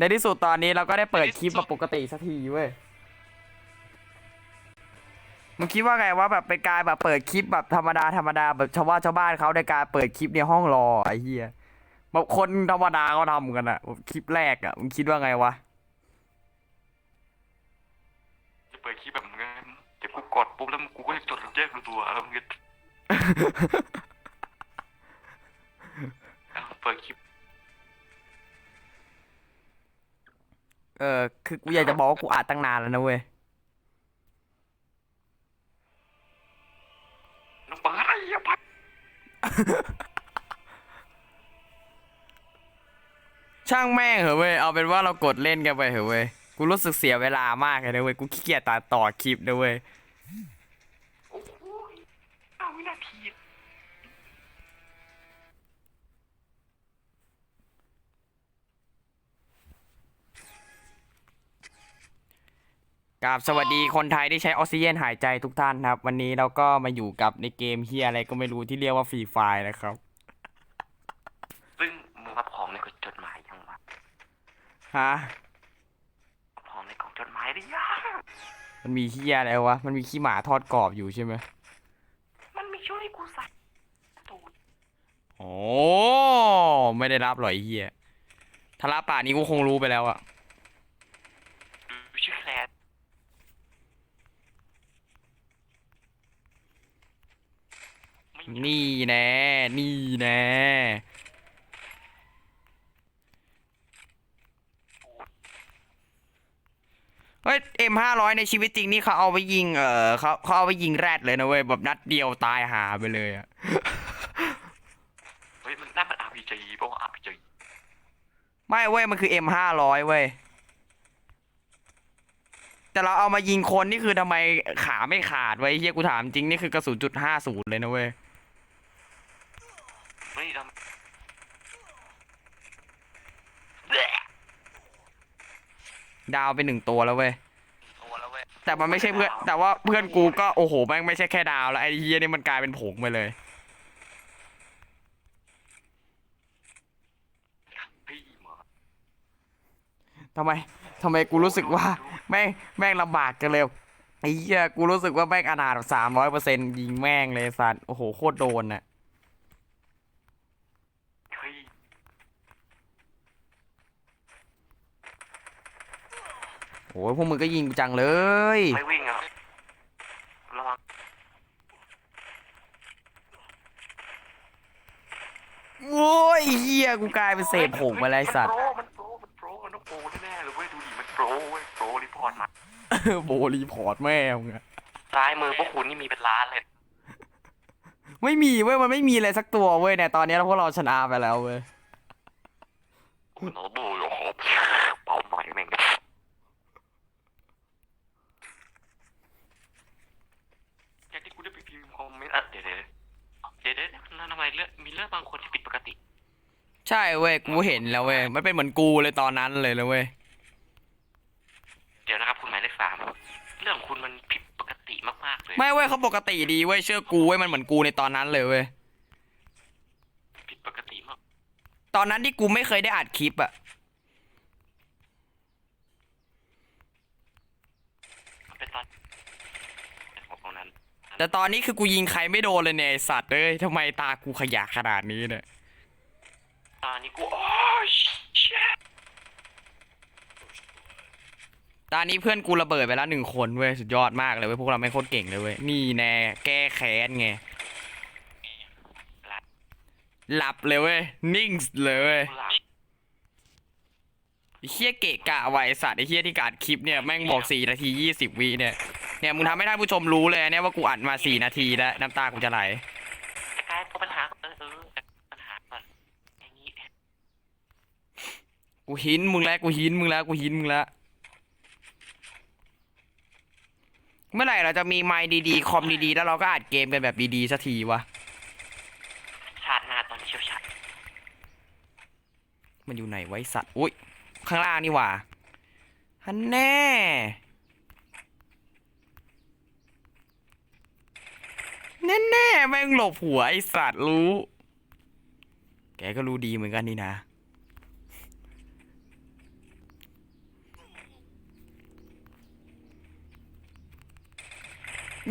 ฮ้ยในที่สุดตอนนี้เราก็ได้เปิดคลิปแบบปกติสักทีเว้ยมึงคิดว่าไงว่าแบบเป็นการแบบเปิดคลิปแบบธรรมดาธรรมดาแบบชาวบ้านชาวบ้านเขาในการเปิดคลิปในห้องรอไอ้เหี้ยแบบคนธรรมดาเขาทำกันอะแบบคลิปแรกอะมึงคิดว่าไงวะจะเปิดคลิปแบบมึงไงเดี๋ยวกูกดปุ๊บแล้วกูก็จะจดแยกเป็นตัวแล้วมึงก็เอาเปิดคลิป เออคือกูอยากจะบอกว่ากูอัดตั้งนานแล้วนะเว้ยน้องบ้าไอ้เหี้ยพัดช่างแม่งเหอะเว้ยเอาเป็นว่าเรากดเล่นกันไปเหอะเว้ยกูรู้สึกเสียเวลามากเลยนะเว้ยกูขี้เกียจตัดต่อคลิปนะเว้ย กับสวัสดีคนไทยที่ใช้ออกซิเจนหายใจทุกท่านครับ วันนี้เราก็มาอยู่กับในเกมเฮียอะไรก็ไม่รู้ที่เรียกว่าฟรีไฟนะครับ ซึ่งมึงรับของในกล่องจดหมายยังวะฮะรับของในกล่องจดหมายหรือยังมันมีเฮียอะไรวะ มันมีขี้หมาทอดกรอบอยู่ใช่ไหมมันมีช่วยกูใส่ตูดโอ้ไม่ได้รับหรอยเฮียถ้ารับป่านนี้กูคงรู้ไปแล้วอะ ดูชื่อแคลร์ไม่มี นี่แน่ นี่แน่เฮ้ยเอ็มห้าร้อยในชีวิตจริงนี่เขาเอาไปยิง เออเขาเขาเอาไปยิงแรดเลยนะเว้ยแบบนัดเดียวตายหาไปเลยอะเฮ้ยมันน่ามัน RPG ป่าวะ RPG ไม่เว้ยมันคือ M ห้าร้อยเว้ยแต่เราเอามายิงคนนี่คือทำไมขาไม่ขาดไว้เฮียกูถามจริงนี่คือกระสุนจุดห้าศูนย์เลยนะเว้ย ไม่ทำดาวไปหนึ่งตัวแล้วเว้ยตัวแล้วเว้ยแต่มันไม่ใช่เพื่อน แต่ว่าเพื่อนกูก็โอ้โหแม่งไม่ใช่แค่ดาวแล้วไอ้เฮียนี่มันกลายเป็นผงไปเลยพี่หมาทำไมทำไมกูรู้สึกว่า แม่งแม่งลำบากกันเลยไอ้เหี้ยกูรู้สึกว่าแม่งอนาถสามร้อยเปอร์เซ็นยิงแม่งเลยสัตว์โอ้โหโคตรโดนน่ะ เฮ้ย โอ้ยพวกมึงก็ยิงกูจังเลย ไม่วิ่งอะระวังโว้ยเหี้ยกูกลายเป็นเศษผงไปเลยไอ้สัตว์มันโปรมันโปรมันต้องโปรแน่ๆเลยเว้ยดูดิมันโปรเว้ยโปรรีพอร์ตมาโบรีพอร์ตแม่มึงอะซ้ายมือพวกคุณนี่มีเป็นล้านเลยไม่มีเว้ยมันไม่มีอะไรสักตัวเว้ยเนี่ยตอนนี้พวกเราชนะไปแล้วเว้ยคุณเอาดูอยู่ครับเป่าหน่อยแม่งแค่ที่กูได้ไปพิมพ์คอมเมนต์อะเดี๋ยวเดี๋ยวเดี๋ยวเดี๋ยวแล้วทำไมเลือดมีเลือดบางคนที่ผิดปก ติใช่เว้ยกูเห็นแล้วเว้ยมันเป็นเหมือนกูเลยตอนนั้นเลยเลยเว้ยเดี๋ยวนะครับ คุณหมายเลขสามเรื่องของคุณมันผิดปกติมากๆเลย ไม่เว้ยเขาปกติดีเว้ยเชื่อกูเว้ยมันเหมือนกูในตอนนั้นเลยเว้ยผิดปกติมาก ตอนนั้นที่กูไม่เคยได้อัดคลิปอะเป็นตอนเป็นของตรงนั้น แต่ตอนนี้คือกูยิงใครไม่โดนเลยเนี่ยไอ้สัตว์เอ้ยทำไมตากูขยะขนาดนี้เนี่ย ตอนนี้กูโอ้ยเชี่ยตอนนี้เพื่อนกูระเบิดไปแล้วหนึ่งคนเว้ยสุดยอดมากเลยเว้ยพวกเราไม่โคตรเก่งเลยเว้ยนี่แน่แก้แค้นไงหลับเลยเว้ยนิ่งเลยเว้ยไอ้เฮียเกะกะไวสัตว์ไอ้เฮียที่กอัดคลิปเนี่ยแม่งบอกสี่นาทียี่สิบวิเนี่ยเนี่ยมึงทำให้ท่านผู้ชมรู้เลยเนี่ยว่ากูอัดมาสี่นาทีแล้วน้ำตากูจะไหลายเป็นปัญหาเออเออปัญหาก่อนอย่างนี้ กูหินมึงแล้วกูหินมึงแล้วกูหินมึงแล้วเมื่อไหร่เราจะมีไมค์ดีๆคอมดีๆแล้วเราก็อัดเกมกันแบบดีๆสักทีวะชาติหน้าตอนเชี่ยวชาญมันอยู่ไหนไวะไอ้สัตว์อุ้ยข้างล่างนี่หว่าฮันแน่แน่แน่ๆแม่งหลบหัวไอสัตว์รู้ แกก็รู้ดีเหมือนกันนี่นะ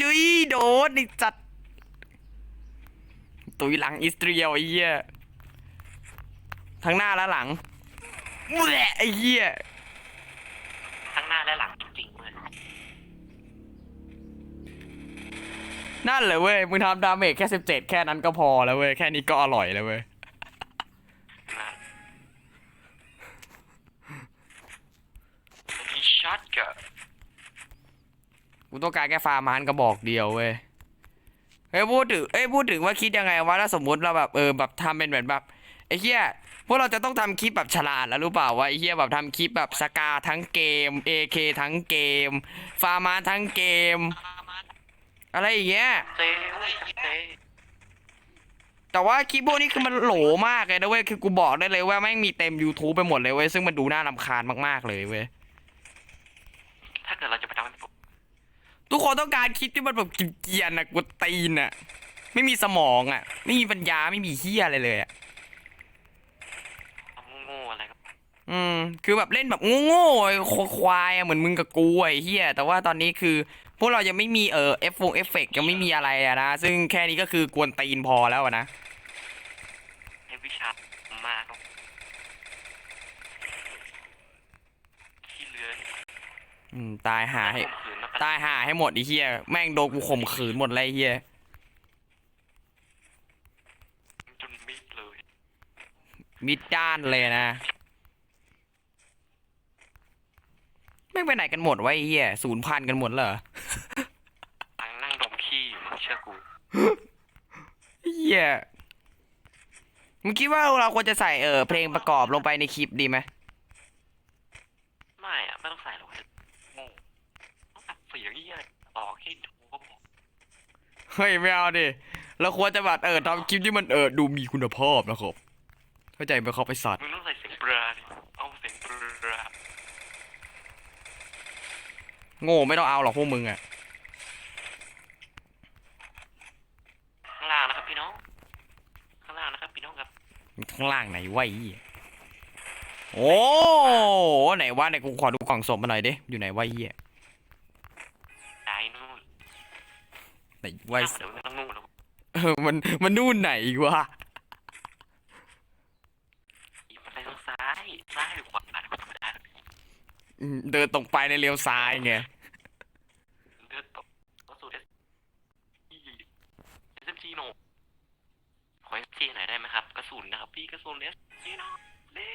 ยุยโดนไอ้จัด ตุยหลังอิสเตรียลไอ้เหี้ยทั้งหน้าและหลังแหละไอ้เหี้ยทั้งหน้าและหลังจริงๆเลยนั่นเลยเว้ยมึงทำดาเมจแค่สิบเจ็ดแค่นั้นก็พอแล้วเว้ย แค่นี้ก็อร่อยแล้วเว้ย นะมีช็อตกับ กูต้องการแค่ฟาร์มานกระบอกเดียวเว้ยเฮ้ยพูดถึงเอ้ยพูดถึงว่าคิดยังไงว่าถ้าสมมติเราแบบเออแบบทำเป็นเหมือนแบบไอ้เหี้ยพวกเราจะต้องทำคลิปแบบฉลาดแล้วรู้เปล่าว่าไอ้เหี้ยแบบทำคลิปแบบสกาทั้งเกม AK ทั้งเกม ฟาร์มานทั้งเกม อะไรอย่างเงี้ยแต่ว่าคลิปพวกนี้คือมันโหลมากเลยนะเว้ยคือกูบอกได้เลยว่าแม่งมีเต็ม YouTube ไปหมดเลยเว้ยซึ่งมันดูน่ารำคาญมากๆเลยเว้ยถ้าเกิดเราจะไปทำ กคนต้องการคลิปที่มันแบบเกรียนๆน่ะกูตีนอะ ไม่มีสมองอะ ไม่มีปัญญาไม่มีเฮียอะไรเลยอะทำโง่ๆอะไรก็อืม คือแบบเล่นแบบโง่ๆไอ้ควายๆอะเหมือนมึงกับกูไอ้เฮียแต่ว่าตอนนี้คือ พวกเรายังไม่มีเออเอฟฟงเอฟเฟกยังไม่มีอะไรอะนะ ซึ่งแค่นี้ก็คือกวนตีนพอแล้วอะนะ ให้วิชามาเนอะที่เหลือนี่อืม ตายหาให้ข่มขืนมากัน ตายหาให้หมดไอ้เฮียแม่งโดนกูข่มขืนหมดเลยไอ้เฮียจนมิดเลยมิดด้านเลยนะแม่งไปไหนกันหมดวะไอ้เฮียศูนย์พันกันหมดเหรอนั่งนั่งดมขี้อยู่มึงเชื่อกูเฮียมึงคิดว่าเราควรจะใส่เออเพลงประกอบลงไปในคลิปดีไหมไม่อะไม่ต้องใส่หรอกโง่ต้องตัดเสียงยี่อะไรต่อแค่ดูก็พอ เฮ้ยไม่เอาดิเราควรจะแบบเออทำคลิปที่มันเออดูมีคุณภาพนะครับ เข้าใจไหมครับไอสัตว์ มึงต้องใส่เสียงเบลอดิเอาเสียงเบลอโง่ไม่ต้องเอาหรอกพวกมึงอะข้างล่างนะครับพี่น้อง ข้างล่างนะครับพี่น้องครับ ข้างล่างไหนวะไอ้เหี้ยโอ้ไหนวะไหนกูขอดูกล่องศพมาหน่อยดิอยู่ไหนวะไอ้เหี้ย ไหนวะไอ้เดี๋ยวไม่ต้องนู่นแล้วเออมันมันนู่นไหนอีกวะอีกไปทางซ้ายซ้ายหรือขวาธรรมดาอืมเดินตรงไปในเลี้ยวซ้ายไงเลือดตกก็สูดเอสอีเอสเอ็มจีโนขอเอสจีหน่อยได้ไหมครับ กระสุนนะครับ พี่กระสุนเอสจีโนเล่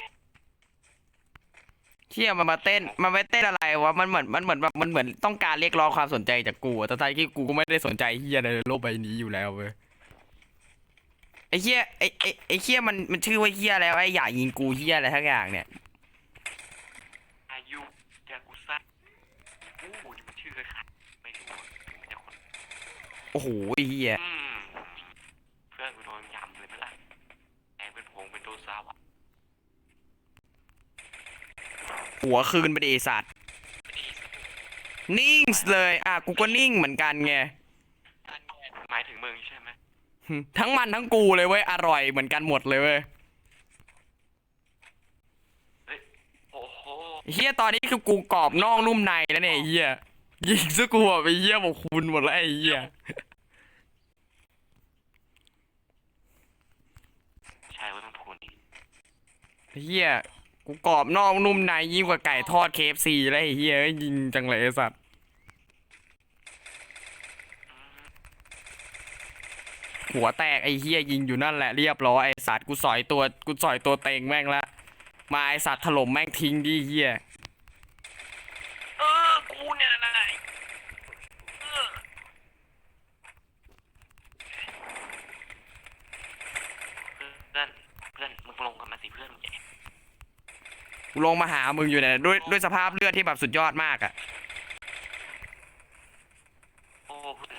เที่ยมันมาเต้น มันไปเต้นอะไรวะ มันเหมือน มันเหมือนแบบ มันเหมือนต้องการเรียกร้องความสนใจจากกูอะแต่ท้ายที่กูก็ไม่ได้สนใจเฮียอะไรในโลกใบนี้อยู่แล้วเว้ย ไอ้เฮียไอ้ไอ้ไอ้เฮียมัน มันชื่อว่าเฮียอะไรวะไอ้อยากยิงกูเฮียอะไรทั้งอย่างเนี่ย อายุยากุซ่าโอ้โหนี่มันชื่อใครไม่รู้อะแต่คนโอ้โหไอ้เฮีย อืมเพื่อนกูโดนยำเลยเมื่อไหร่แอบเป็นผงเป็นโดซาวะ หัวคืนไปดิไอ้สัตว์นิ่งเลยอะกูก็นิ่งเหมือนกันไงหมายถึงมึงใช่ไหมทั้งมันทั้งกูเลยเว้ยอร่อยเหมือนกันหมดเลยเว้ยเฮ้ยโอ้โหเฮียตอนนี้คือกูกรอบนอกนุ่มในแล้วเนี่ยไอ้เฮียยิงซะกูอะไปเฮียบอกคุณหมดแล้วไอ้เฮียใช่เว้ยมึงพูดนี่เฮีย กูกรอบนอกนุ่มในยิ่งกว่าไก่ทอดเคฟซีเลยเฮียยิงจังเลยไอสัตว์หัวแตกไอ้เฮียยิงอยู่นั่นแหละเรียบร้อยไอ้สัตว์กูสอยตัวกูสอยตัวเต็งแม่งละมาไอ้สัตว์ถล่มแม่งทิ้งดิเฮีย เออ กูเนี่ยนะเออเพื่อน เพื่อน มึงลงกันมาสิเพื่อนมึงใหญ่ กูลงมาหามึงอยู่เนี่ยด้วยด้วยสภาพเลือดที่แบบสุดยอดมากอะโอ้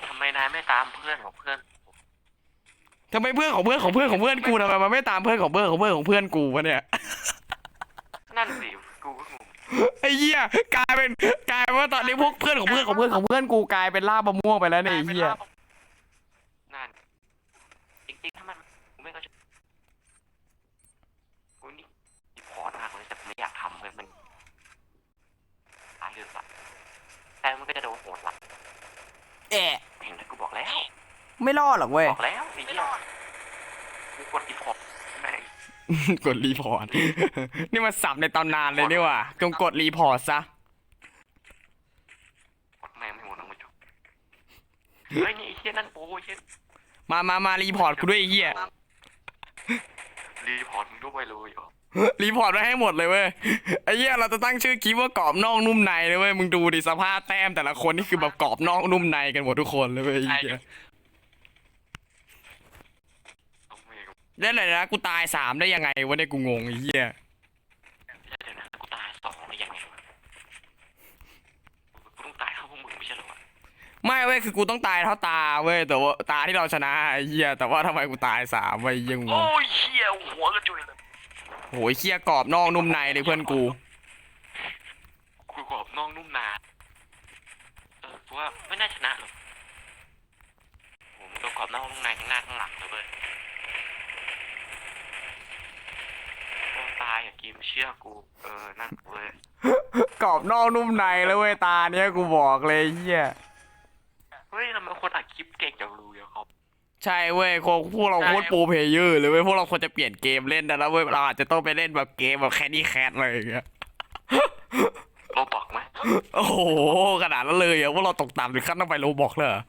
ทำไมนายไม่ตามเพื่อนของเพื่อน ทำไมเพื่อนของเพื่อนของเพื่อนของเพื่อนกูทำไมมันไม่ตามเพื่อนของเพื่อนของเพื่อนของเพื่อนกูวะเนี่ย นั่นสิกูก็งงไอ้เหี้ยกลายเป็นกลายเป็นว่าตอนนี้พวกเพื่อนของเพื่อนของเพื่อนของเพื่อนกูกลายเป็นล่าบะม่วงไปแล้วเนี่ยไอ้เหี้ยนั่น จริงๆ ถ้ามันกูไม่ก็จะกูนี่รีพอร์ตมากเลยแต่ไม่อยากทำเลยมันตายเดือดสัตว์ แต่มันก็จะโดนโหดหลังแอะไม่รอดหรอกเว้ย บอกแล้วไอ้เหี้ยกูกดอีพอร์ตแม่งกดรีพอร์ต นี่มันสับในตำนานเลยนี่หว่าจงกดรีพอร์ตซะ กดแม่งไม่หมดแล้วมึงจบเฮ้ยนี่ไอ้เหี้ยนั่นโป้ไอ้เหี้ยมามามารีพอร์ตกูด้วยไอ้เฮียรีพอร์ตมึงด้วยเลยเหรอ รีพอร์ตไว้ให้หมดเลยเว้ยไอ้เหี้ยเราจะตั้งชื่อคลิปว่ากรอบนอกนุ่มในเลยเว้ยมึงดูดิสภาพแต้มแต่ละคนนี่คือแบบกรอบนอกนุ่มในกันหมดทุกคนเลยเว้ยไอ้เหี้ยเอาแม่งแล้วไหนนะกูตายสามได้ยังไงวะเนี่ยกูงงไอ้เหี้ยเดี๋ยวนะกูตายสองได้ยังไงวะกูต้องตายเข้าพวกมึงไม่ใช่เหรอวะไม่เว้ยคือกูต้องตายเท่าตาเว้ยแต่ว่าตาที่เราชนะไอ้เหี้ยแต่ว่าทำไมกูตายสามวะไอ้เหี้ยงงโอ้ยเหี้ยหัวกระจุยเลย โหยเหี้ยกรอบนอกนุ่มในเลยเพื่อนกู กูกรอบนอกนุ่มนาเออกูว่าไม่น่าชนะหรอกโหมึงตัวกรอบนอกนุ่มในทั้งหน้าทั้งหลังเลยเว้ยโอ้ตายอะกิมเชื่อกู เออ นั่นเว้ยกรอบนอกนุ่มในแล้วเว้ยตาเนี้ยกูบอกเลยไอ้เหี้ยเฮ้ยทำไมคนอัดคลิปเก่งจังรู้อะครับ ใช่เว้ยโคพวกเราโคตรโปรเพลเยอร์เลยเว้ยพวกเราควรจะเปลี่ยนเกมเล่นได้แล้วเว้ยเราอาจจะต้องไปเล่นแบบเกมแบบแคนดี้แคทอะไรอย่างเงี้ยโรบอกไหมโอ้โหขนาดนั้นเลยเหรอะว่าเราตกต่ำถึงขั้นต้องไปโลบอกเลยเหรอ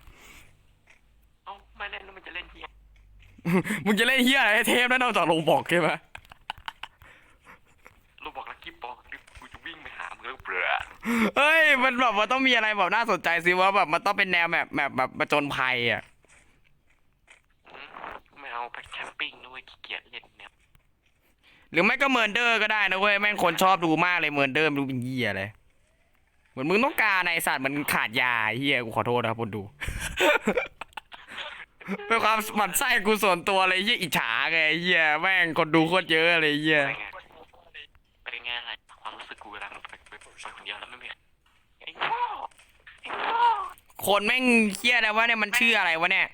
เอ้าไม่เล่นแล้วมันจะเล่นที่มึงจะเล่นเฮียอะไรให้เทพนั่นนอกจากโลบอกใช่ไหมโรบอกแล้วคลิปบอกนี่กูจะวิ่งไปหามึงแล้วเบื่อเฮ้ยมันแบบว่าต้องมีอะไรแบบน่าสนใจสิว่าแบบมันต้องเป็นแนวแบบแบบแบบประจนภัยอะ อืมไม่เอาไป แคมปิ้งด้วยขี้เกียจเล่นเนี่ยหรือไม่ก็เมอร์เดอร์ก็ได้นะเว้ยแม่งคนชอบดูมากเลยเมอร์เดอร์ไม่รู้เป็นเฮียอะไรเหมือนมึงต้องการในสัตว์มันขาดยาไอ้เฮียกูขอโทษนะครับคนดู เป็นความหมันไส้กูส่วนตัวเลยเฮียอิจฉาไงไอ้เฮียแม่งคนดูโคตรเยอะเลยเฮียไปไงไปไงอะไรความรู้สึกกูกำลังไปไปไปคนเดียวแล้วไม่มีไอ้พ่อไอ้พ่อคนแม่งเฮียอะไรวะเนี่ยมันชื่ออะไรวะเนี่ย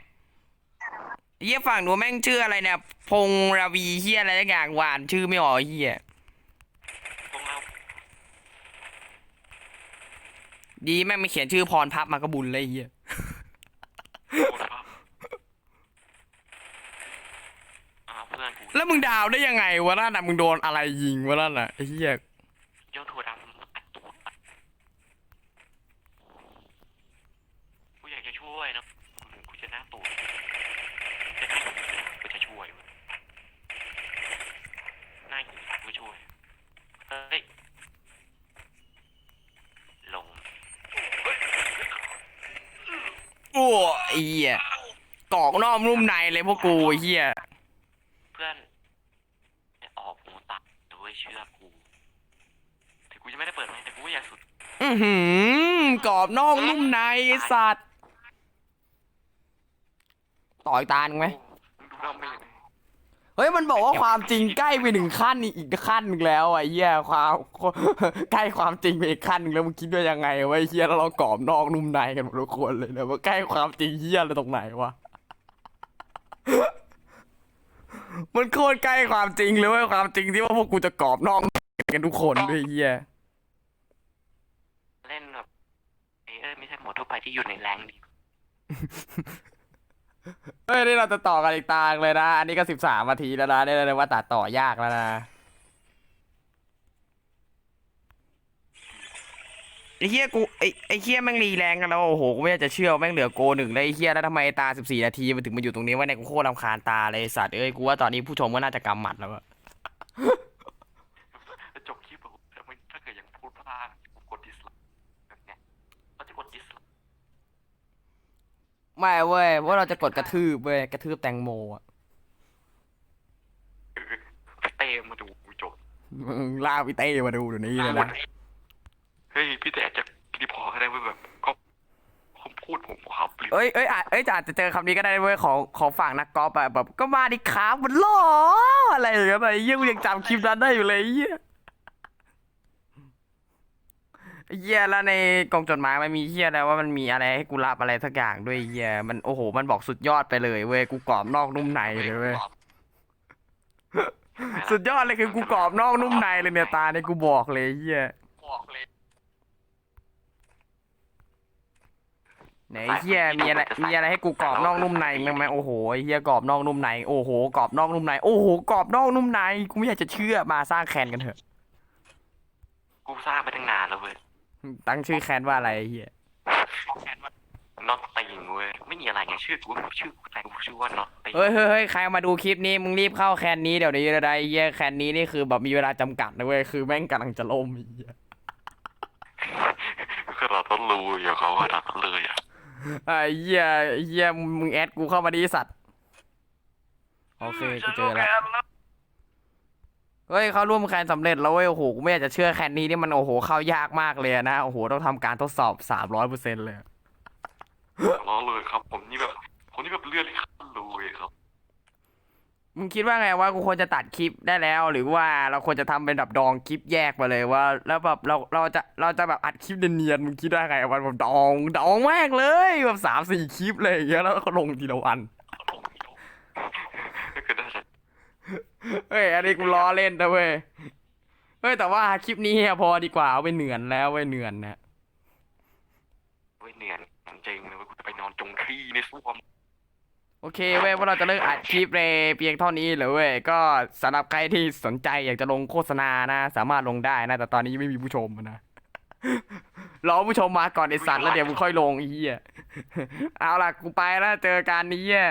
เฮียฝั่งหนูแม่งชื่ออะไรเนี่ย พงราวีเฮียอะไรสักอย่างหวานชื่อไม่ออกไอ้เฮียพวกเราดีแม่งไม่เขียนชื่อพรพับมาก็บุญเลยไอ้เฮียโอนครับอ่าเพื่อนกูแล้วมึงดาวได้ยังไงวะนั่นน่ะมึงโดนอะไรยิงวะนั่นน่ะไอ้เฮียเจ้าถั่วดำอัดตัวอัดกูอยากจะช่วยนะกูจะหน้าตูดจะทำกูจะช่วยมึงหน้าหิวกูช่วยเฮ้ยลง โอ้ไอ้ เฮียกอกนอกนุ่มในเลยพวกกูไอ้เฮียเพื่อนจะออกหูตาด้วยเชื่อกูถึงกูจะไม่ได้เปิดไหมค์แต่กูก็อยากสุดอือหือกรอบนอกนุ่มในไอ้สัตว์ต่อยตาหนึ่งไหมมึงดูเราไม่เฮ้ยมันบอกว่าความจริงใกล้ไปถึงขั้นอีกอีกขั้นหนึ่งแล้วอะไอ้เหี้ยความใกล้ความจริงไปอีกขั้นหนึ่งแล้วมึงคิดว่ายังไงวะไอ้เหี้ยแล้วเรากรอบนอกนุ่มในกันหมดทุกคนเลยนะว่าใกล้ความจริงเหี้ยอะไรตรงไหนวะมันโคตรใกล้ความจริงเลยเว้ยความจริงที่ว่าพวกกูจะกรอบนอกกันทุกคนด้วยไอ้เหี้ยเล่นแบบเอ้ยเอ้ยไม่ใช่หมดทั่วไปที่อยู่ในแรงดี เฮ้ยนี่เราจะต่อกันอีกตางเลยนะ อันนี้ก็สิบสามนาทีแล้วนะเนี่ยเลยว่าตัดต่อยากแล้วนะไอ้เฮียกูไอ้ไอ้เฮียแม่งรีแรงกันแล้วโอ้โหกูไม่อยากจะเชื่อแม่งเหลือโกหนึ่งเลยไอ้เฮียแล้วทำไมตาสิบสี่นาทีมันถึงมาอยู่ตรงนี้วะเนี่ยกูโคตรลำคาญตาเลยสัตว์เอ้ยกูว่าตอนนี้ผู้ชมก็น่าจะกำหมัดแล้วอะ จบคลิปแบบแต่มันถ้าเกิดยังพูดพลาดกูกดดิสไลค์แบบเนี้ยเขาจะกดดิสไลค์ ไม่เว้ยว่าเราจะกดกระทืบเว้ยกระทืบแตงโมอะเออพี่เต้มาดูกูจบมึงลากพี่เต้มาดูเดี๋ยวนี้เลยนะเฮ้ยพี่แต่จะรีพอร์ตให้ได้เว้ยแบบก็คำพูดผมขาวเปลี่ยนเอ้ยเอ้ยอาจเอ้ยอาจจะเจอคำนี้ก็ได้เว้ยของของฝั่งนักกอล์ฟอะแบบก็มาดิครับมันหล่ออะไรอย่างเงี้ยไอ้เหี้ยกูยังจำคลิปนั้นได้อยู่เลยไอ้เหี้ยไอ้ เหี้ยแล้วในกล่องจดหมายมันมีเหี้ยอะไรว่ามันมีอะไรให้กูรับอะไรสักอย่างด้วยไอ้เหี้ยมันโอ้โหมันบอกสุดยอดไปเลยเว้ยกูกรอบนอกนุ่มในเลยเว้ยสุดยอดเลยคือกูกรอบนอกนุ่มในเลยเนี่ยตาเนี่ยกูบอกเลยไอ้เหี้ยบอกเลยไหนไอ้เฮียมีอะไรมีอะไรให้กูกรอบนอกนุ่มในมั้งไหมโอ้โหไอ้เฮียกรอบนอกนุ่มในโอ้โหกรอบนอกนุ่มในโอ้โหกรอบนอกนุ่มในกูไม่อยากจะเชื่อมาสร้างแคนกันเถอะ กูสร้างไปตั้ง ตั้งชื่อแคนว่าอะไรไอ้เฮียน็อตติงเว้ยไม่มีอะไรไงชื่อกูชื่อแต่กูชื่อว่าน็อตติงเฮ้ยเฮ้ยเฮ้ยใครมาดูคลิปนี้มึงรีบเข้าแคนนี้เดี๋ยวนี้เลยนะไอ้เฮียแคนนี้นี่คือแบบมีเวลาจำกัดนะเว้ยคือแม่งกำลังจะล่มไอ้เฮียคือเราต้องรู้อย่างเขาขนาดนั้นเลยอะไอ้เฮียไอ้เฮียมึงแอดกูเข้ามาดิสัตว์โอเคกูเจอแล้ว เฮ้ยเขาร่วมแคนสำเร็จแล้วเว้ยโอ้โหกูไม่อยากจะเชื่อแคนนี้นี่มันโอ้โหเข้ายากมากเลยนะโอ้โหต้องทำการทดสอบสามร้อยเปอร์เซ็นต์เลยล้อเลยครับ ผมนี่แบบผมนี่แบบเลือดขั้นเลยครับมึงคิดว่าไงว่ากูควรจะตัดคลิปได้แล้ว หรือว่าเราควรจะทำเป็นแบบดองคลิปแยกไปเลยว่า แล้วแบบเราเราจะเราจะแบบอัดคลิปเนียนๆมึงคิดว่าไงวันแบบดองดองแม่งเลยแบบสามสี่คลิปเลยอย่างเงี้ยแล้วก็ลงทีละวัน ก็คือได้แต่ เฮ้ย อันนี้กูล้อเล่นนะเว้ย เฮ้ย แต่ว่าคลิปนี้พอดีกว่าเอาไปเหนือนแล้วเว้ยเหนือนนะเว้ยเหนื่อยจริงเลยเว้ยกูจะไปนอนจงขี้ในส้วม โอเคเว้ยว่าเราจะเลิกอัดคลิปเลยเพียงเท่านี้เลยเว้ย ก็สำหรับใครที่สนใจอยากจะลงโฆษณานะ สามารถลงได้นะ แต่ตอนนี้ไม่มีผู้ชมนะ รอผู้ชมมาก่อนไอสัตว์แล้วเดี๋ยวมึงค่อยลงไอ้เหี้ย เอาล่ะกูไปแล้วเจอกันนี้เหี้ย